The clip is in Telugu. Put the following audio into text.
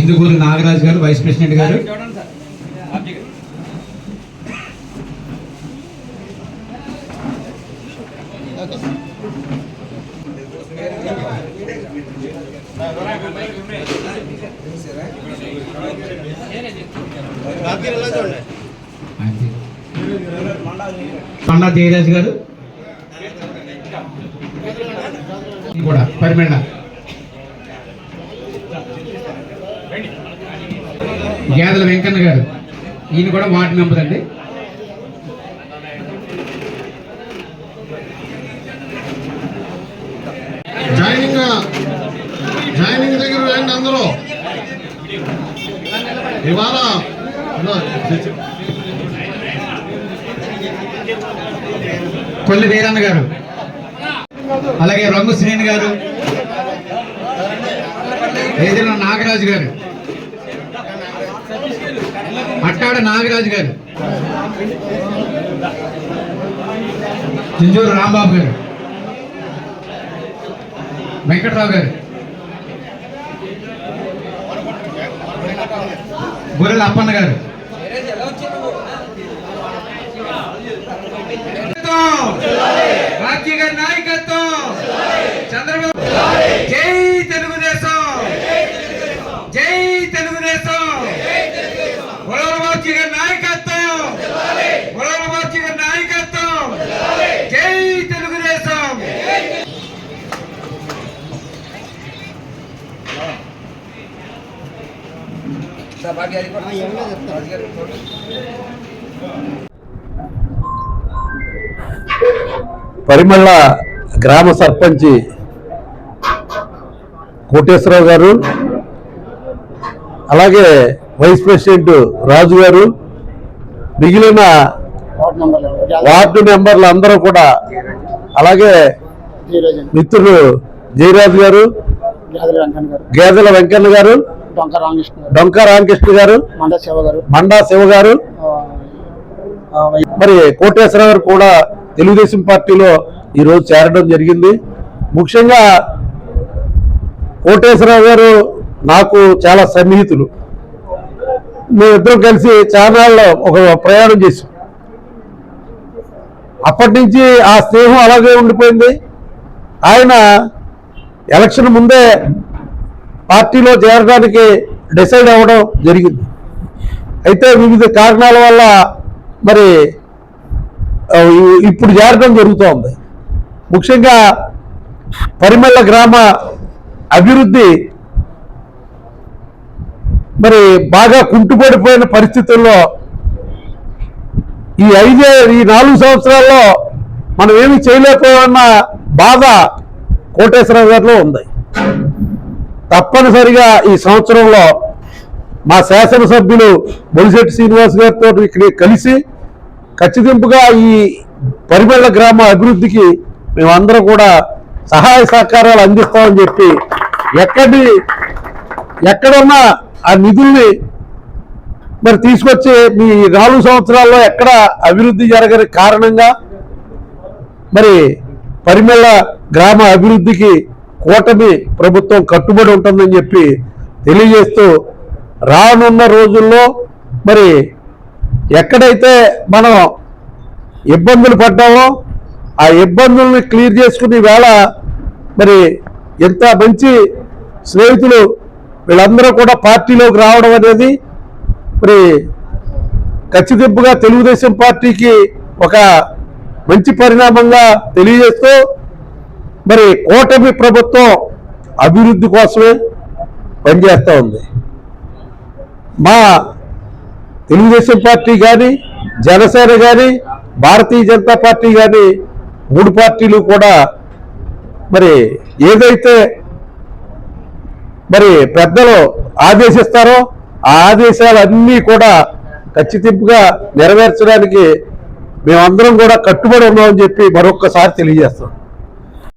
ఇందుకూరు నాగరాజు గారు వైస్ ప్రెసిడెంట్ గారు. పండా జయరాజ్ గారు. కూడా పరిమళ. గేదెల వెంకన్న గారు. ఈయన కూడా వార్డు మెంబర్ అండి. జాయినింగ్ జాయినింగ్ దగ్గర రండి అందరూ. ఇవాళ కొల్లి వీరన్న గారు. అలాగే రంగు శ్రీని గారు. ఏదైనా నాగరాజు గారు. అట్టాడ నాగరాజు గారు. చింజూరు రాంబాబు గారు. వెంకట్రావు గారు. గొర్రెల అప్పన్న గారు. రాజీ నాయకత్వం. చంద్రబాబు జై తెలుగుదేశం జై తెలుగుదేశం గొడవలబాబు గారి నాయకత్వం గొడవలబాబు గారి నాయకత్వం జై తెలుగుదేశం పరిమళ గ్రామ సర్పంచి కోటేశ్వరరావు గారు అలాగే వైస్ ప్రెసిడెంట్ రాజు గారు మిగిలిన వార్డు మెంబర్లు అందరూ కూడా అలాగే మిత్రులు జయరాజు గారు గేదెల వెంకన్న గారు డొంక రామకృష్ణ గారు. మండ శివ గారు. మరి కోటేశ్వరరావు గారు కూడా తెలుగుదేశం పార్టీలో ఈరోజు చేరడం జరిగింది. ముఖ్యంగా కోటేశ్వరరావు గారు నాకు చాలా సన్నిహితులు. మేమిద్దరం కలిసి చార్నాల్లో ఒక ప్రయాణం చేసాం అప్పటి నుంచి ఆ స్నేహం అలాగే ఉండిపోయింది. ఆయన ఎలక్షన్ ముందే పార్టీలో చేరడానికి డిసైడ్ అవ్వడం జరిగింది. అయితే వివిధ కారణాల వల్ల మరి ఇప్పుడు చేరడం జరుగుతోంది. ముఖ్యంగా పరిమళ గ్రామ అభివృద్ధి మరి బాగా కుంటుపడిపోయిన పరిస్థితుల్లో ఈ ఐదే ఈ నాలుగు సంవత్సరాల్లో మనం ఏమి చేయలేకపోయామన్న బాధ కోటేశ్వరరావు గారిలో ఉంది. తప్పనిసరిగా ఈ సంవత్సరంలో మా శాసనసభ్యులు బొలిశెట్టి శ్రీనివాస్ గారితో ఇక్కడ కలిసి ఖచ్చితింపుగా ఈ పరిమళ గ్రామ అభివృద్ధికి మేమందరం కూడా సహాయ సహకారాలు అందిస్తామని చెప్పి ఎక్కడి ఎక్కడున్న ఆ నిధుల్ని మరి తీసుకొచ్చి మీ నాలుగు సంవత్సరాల్లో ఎక్కడ అభివృద్ధి జరగని కారణంగా మరి పరిమళ గ్రామ అభివృద్ధికి కూటమి ప్రభుత్వం కట్టుబడి ఉంటుందని చెప్పి తెలియజేస్తూ రానున్న రోజుల్లో మరి ఎక్కడైతే మనం ఇబ్బందులు పడ్డామో ఆ ఇబ్బందుల్ని క్లియర్ చేసుకుని వేళ మరి ఎంత మంచి స్నేహితులు వీళ్ళందరూ కూడా పార్టీలోకి రావడం అనేది మరి ఖచ్చితంగా తెలుగుదేశం పార్టీకి ఒక మంచి పరిణామంగా తెలియజేస్తూ మరి కూటమి ప్రభుత్వం అభివృద్ధి కోసమే పనిచేస్తూ ఉంది. మా తెలుగుదేశం పార్టీ కానీ జనసేన కానీ భారతీయ జనతా పార్టీ కానీ మూడు పార్టీలు కూడా మరి ఏదైతే మరి పెద్దలు ఆదేశిస్తారో ఆ ఆదేశాలన్నీ కూడా ఖచ్చితంగా నెరవేర్చడానికి మేమందరం కూడా కట్టుబడి ఉన్నామని చెప్పి మరొక్కసారి తెలియజేస్తాం